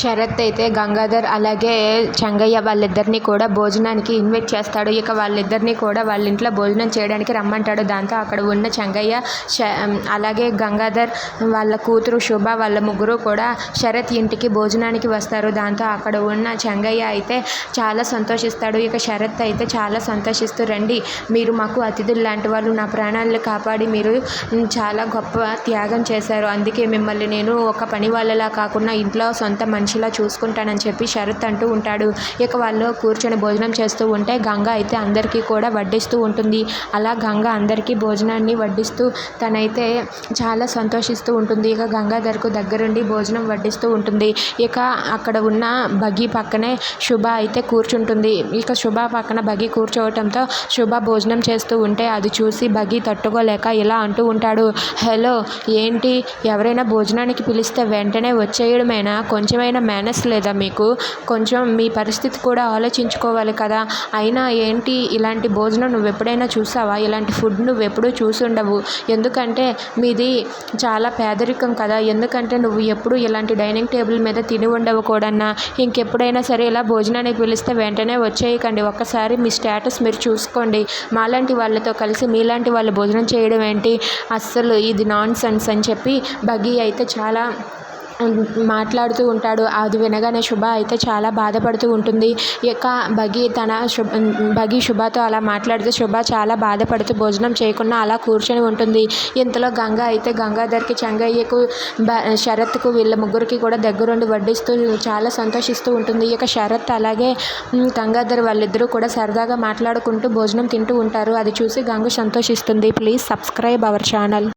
శరత్ అయితే గంగాధర్ అలాగే చెంగయ్య వాళ్ళిద్దరిని కూడా భోజనానికి ఇన్వైట్ చేస్తాడు. ఇక వాళ్ళిద్దరిని కూడా వాళ్ళ ఇంట్లో భోజనం చేయడానికి రమ్మంటాడు. దాంతో అక్కడ ఉన్న చెంగయ్య అలాగే గంగాధర్ వాళ్ళ కూతురు శుభ వాళ్ళ ముగ్గురు కూడా శరత్ ఇంటికి భోజనానికి వస్తారు. దాంతో అక్కడ ఉన్న చెంగయ్య అయితే చాలా సంతోషిస్తాడు. ఇక శరత్ అయితే చాలా సంతోషిస్తూ రండి మీరు మాకు అతిథులు లాంటి వాళ్ళు. నా ప్రాణాలను కాపాడి మీరు చాలా గొప్ప త్యాగం చేశారు. అందుకే మిమ్మల్ని నేను ఒక పని వాళ్ళలా కాకుండా ఇంట్లో సొంత మనిషిలా చూసుకుంటానని చెప్పి శరత్ అంటూ ఉంటాడు. ఇక వాళ్ళు కూర్చొని భోజనం చేస్తూ ఉంటే గంగ అయితే అందరికీ కూడా వడ్డిస్తూ ఉంటుంది. అలా గంగ అందరికీ భోజనాన్ని వడ్డిస్తూ తనైతే చాలా సంతోషిస్తూ ఉంటుంది. ఇక గంగాధర్కు దగ్గరుండి భోజనం వడ్డిస్తూ ఉంటుంది. ఇక అక్కడ ఉన్న బగి పక్కనే శుభ అయితే కూర్చుంటుంది. ఇక శుభ పక్కన బగి కూర్చోవటంతో శుభ భోజనం చేస్తూ ఉంటే అది చూసి బగి తట్టుకోలేక ఇలా అంటూ ఉంటాడు. హలో ఏంటి? ఎవరైనా భోజనానికి పిలిస్తే వెంటనే వచ్చేయడమేనా? కొంచెమైనా మేనస్ లేదా మీకు? కొంచెం మీ పరిస్థితి కూడా ఆలోచించుకోవాలి కదా. అయినా ఏంటి ఇలాంటి భోజనం నువ్వు ఎప్పుడైనా చూసావా? ఇలాంటి ఫుడ్ నువ్వు ఎప్పుడూ చూసుండవు. ఎందుకంటే మీది చాలా పేదరికం కదా. ఎందుకంటే నువ్వు ఎప్పుడు ఇలాంటి డైనింగ్ టేబుల్ మీద తిని ఉండవు కూడానా ఇంకెప్పుడైనా సరే ఇలా భోజనానికి పిలిస్తే వెంటనే వచ్చేయకండి. ఒక్కసారి మీ స్టేటస్ మీరు చూసుకోండి. మాలాంటి వాళ్ళతో కలిసి మీలాంటి వాళ్ళు భోజనం చేయడం ఏంటి? అస్సలు ఇది నాన్ సెన్స్ అని చెప్పి బగ్గి అయితే చాలా మాట్లాడుతూ ఉంటాడు. అది వినగానే శుభ అయితే చాలా బాధపడుతూ ఉంటుంది. ఇక బగి తన శుభ బగి శుభతో అలా మాట్లాడితే శుభ చాలా బాధపడుతూ భోజనం చేయకుండా అలా కూర్చొని ఉంటుంది. ఇంతలో గంగ అయితే గంగాధర్కి చెంగయ్యకు బ శరత్కు వీళ్ళ ముగ్గురికి కూడా దగ్గరుండి వడ్డిస్తూ చాలా సంతోషిస్తూ ఉంటుంది. ఇక శరత్ అలాగే గంగాధర్ వాళ్ళిద్దరూ కూడా సరదాగా మాట్లాడుకుంటూ భోజనం తింటూ ఉంటారు. అది చూసి గంగ సంతోషిస్తుంది. Please subscribe our channel.